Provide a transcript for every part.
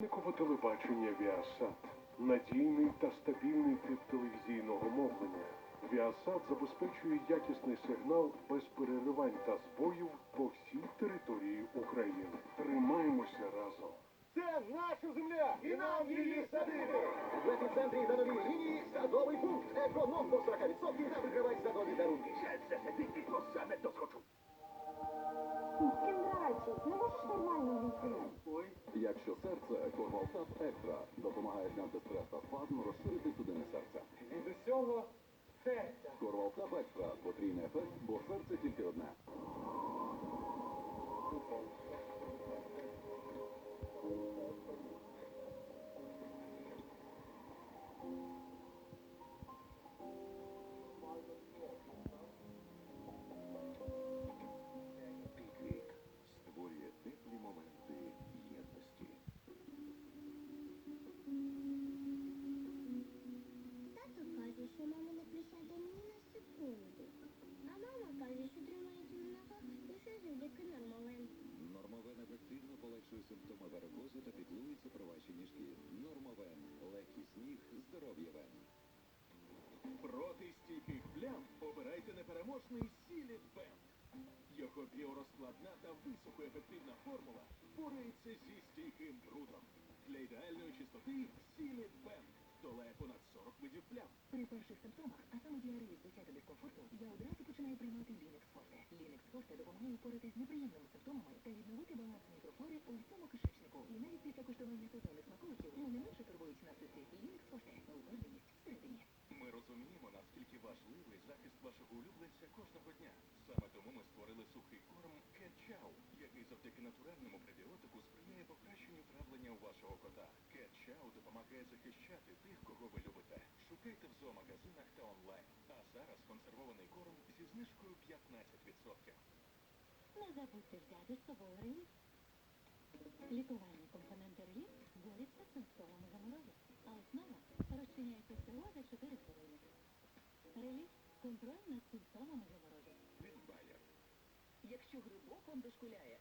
Никове телебачення Віасат. Надійний та стабільний тип телевізійного мовлення. Віасат забезпечує якісний сигнал без переривань та збоїв по всій території України. Тримаємося разом. Це наша земля, і нам її садити. В епіцентрі за нові лінії садовий пункт. Економ до 40% та викривай садові дарунки. Це садити, то саме доскочу. Кіндрачі, ну ви ж нормально говорите. Серце, Корвалтап Екстра допомагає зняти стрес та спазм, розширити судини серця. від усього серця. Корвалтат Екстра потрійний ефект, бо серце тільки одне. Симптоми та піклується про ваші ніжки. Нормовен легкий сніг, здоров'я. Проти стійких плям обирайте непереможний Сіліт Бенд. Його біорозкладна та високоефективна формула бореться зі стійким брудом. Для ідеальної чистоти Сіліт Бенд долає понад 40 видів плям. При перших симптомах, а саме діареї та дискомфорту, я одразу починаю приймати Лінекс Форте. Лінекс Форте допомагає впоратись з неприємними важливий захист вашого улюбленця кожного дня. Саме тому ми створили сухий корм Кетчау, який завдяки натуральному пребіотику сприяє покращенню травлення у вашого кота. Кетчау допомагає захищати тих, кого ви любите. Шукайте в зоомагазинах та онлайн. А зараз консервований корм зі знижкою 15%. Не забудьте взяти з собою реліф. Лікувальні компоненти реліф борються з симптомами заморозу, а основа Якщо грибок вам дошкуляє,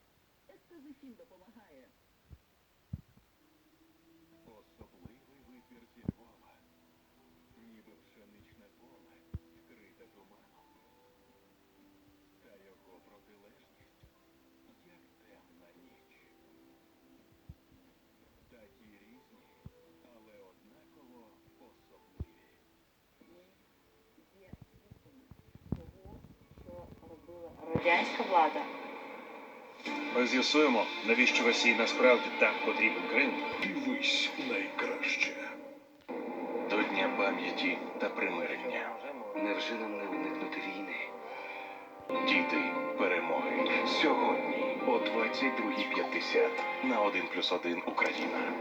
ескозефін допомагає. Особливий витвір зі Ніби пшеничне поле, влада. Ми з'ясуємо, навіщо Росії насправді так потрібен Крим Дивись найкраще. до Дня пам'яті та примирення. Невже нам не уникнути війни? Діти перемоги. Сьогодні о 22.50 на 1 плюс 1 Україна.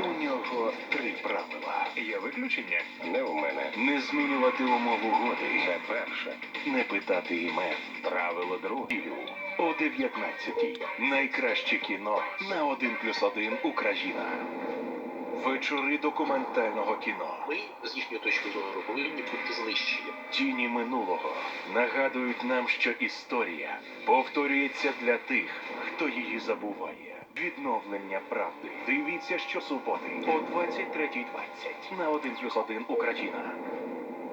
У нього три правила. Є виключення? Не у мене. Не змінювати умов угоди. Це перше. Не питати імен. Правило друге. О 19-й. Найкраще кіно на 1 плюс 1 Україна. Вечори документального кіно. Ми, з їхньої точки зору, повинні бути знищені. Тіні минулого нагадують нам, що історія повторюється для тих, хто її забуває. Відновлення правди. Дивіться щосуботи о 23.20 на 1 плюс 1 Україна.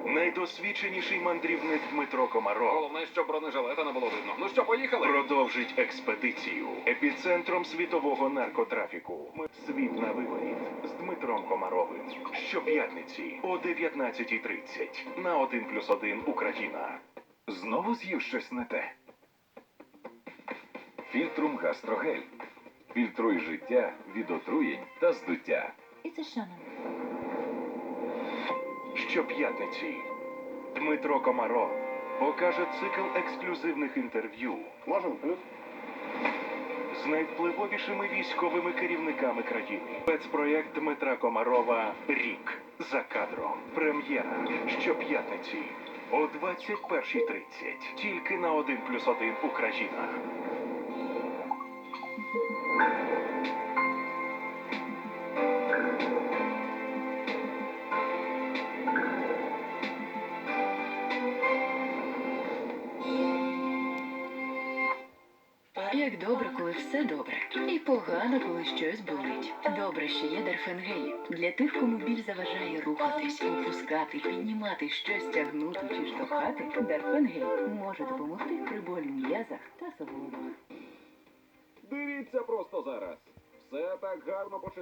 Найдосвідченіший мандрівник Дмитро Комаров Головне, щоб бронежилета не було видно. Ну що, поїхали? продовжить експедицію епіцентром світового наркотрафіку. Світ на виворіт з Дмитром Комаровим. Щоп'ятниці о 19.30 на 1 плюс 1 Україна. Знову з'їв щось не те. Фільтрум гастрогель. Фільтруй життя від отруєнь та здуття. І це Шанон. Щоп'ятниці Дмитро Комаров покаже цикл ексклюзивних інтерв'ю Можемо плюс? з найвпливовішими військовими керівниками країни. Спецпроєкт Дмитра Комарова Рік за кадром. Прем'єра щоп'ятниці о 21.30. Тільки на 1 плюс 1 Україна. Як добре, коли все добре, і погано, коли щось болить. Добре, що є Дарфенгей. Для тих, кому біль заважає рухатись, опускати, піднімати щось тягнути чи штовхати, Дарфенгей може допомогти при болі м'язах та суглобах. Дивіться просто зараз. Все так гарно починає.